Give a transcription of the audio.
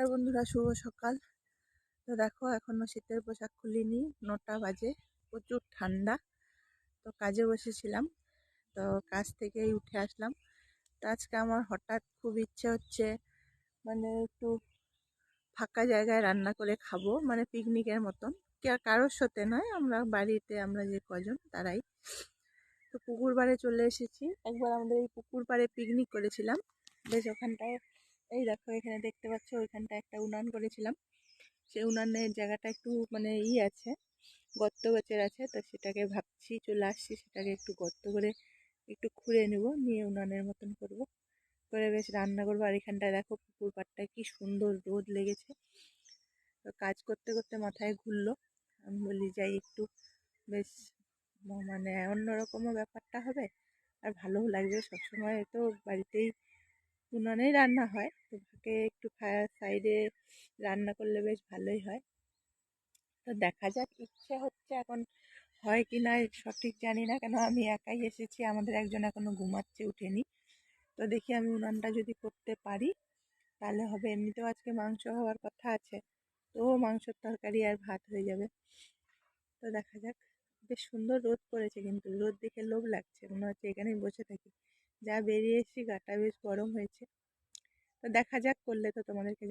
আর বন্ধুরা, শুভ সকাল। তো দেখো, এখনও শীতের পোশাক খুলিনি, নটা বাজে, প্রচুর ঠান্ডা। তো কাজে বসেছিলাম, তো কাজ থেকেই উঠে আসলাম। তো আজকে আমার হঠাৎ খুব ইচ্ছে হচ্ছে মানে একটু ফাঁকা জায়গায় রান্না করে খাব মানে পিকনিকের মতন। কারোর সাথে নয়, আমরা বাড়িতে, আমরা যে কজন, তারাই। তো পুকুর পাড়ে চলে এসেছি। একবার আমাদের এই পুকুর পাড়ে পিকনিক করেছিলাম। বেশ ওখানটায় এই দেখো, এখানে দেখতে পাচ্ছ ওইখানটা একটা উনান করেছিলাম। সেই উনানের জায়গাটা একটু মানে ই আছে, গর্ত গাছের আছে, তো সেটাকে ভাবছি, চলে আসছি, সেটাকে একটু গর্ত করে একটু খুঁড়ে নেব, নিয়ে উনানের মতন করব। করে বেশ রান্না করব। আর এখানটায় দেখো, পুকুর পাড়টায় কি সুন্দর রোদ লেগেছে। তো কাজ করতে করতে মাথায় ঘুরলো। আমি বলি, যাই, একটু বেশ মানে অন্যরকমও ব্যাপারটা হবে। আর ভালোও লাগবে। সবসময় তো বাড়িতেই উনানেই রান্না হয়। তো ভাকে একটু সাইডে রান্না করলে বেশ ভালোই হয়। তো দেখা যাক ইচ্ছে হচ্ছে এখন হয় কি না সঠিক জানি না কেন আমি একাই এসেছি, আমাদের একজন এখনও ঘুমাচ্ছে, উঠেনি। তো দেখি আমি উনানটা যদি করতে পারি, তাহলে হবে। এমনিতেও আজকে মাংস হওয়ার কথা আছে, তো মাংসর তরকারি আর ভাত হয়ে যাবে। তো দেখা যাক। বেশ সুন্দর রোদ পড়েছে কিন্তু, রোদ দেখে লোভ লাগছে, মনে হচ্ছে এখানেই বসে থাকি। যা বেরিয়ে এসেছি গাটা বেশ গরম হয়েছে। তো দেখা যাক করলে তো তোমাদেরকে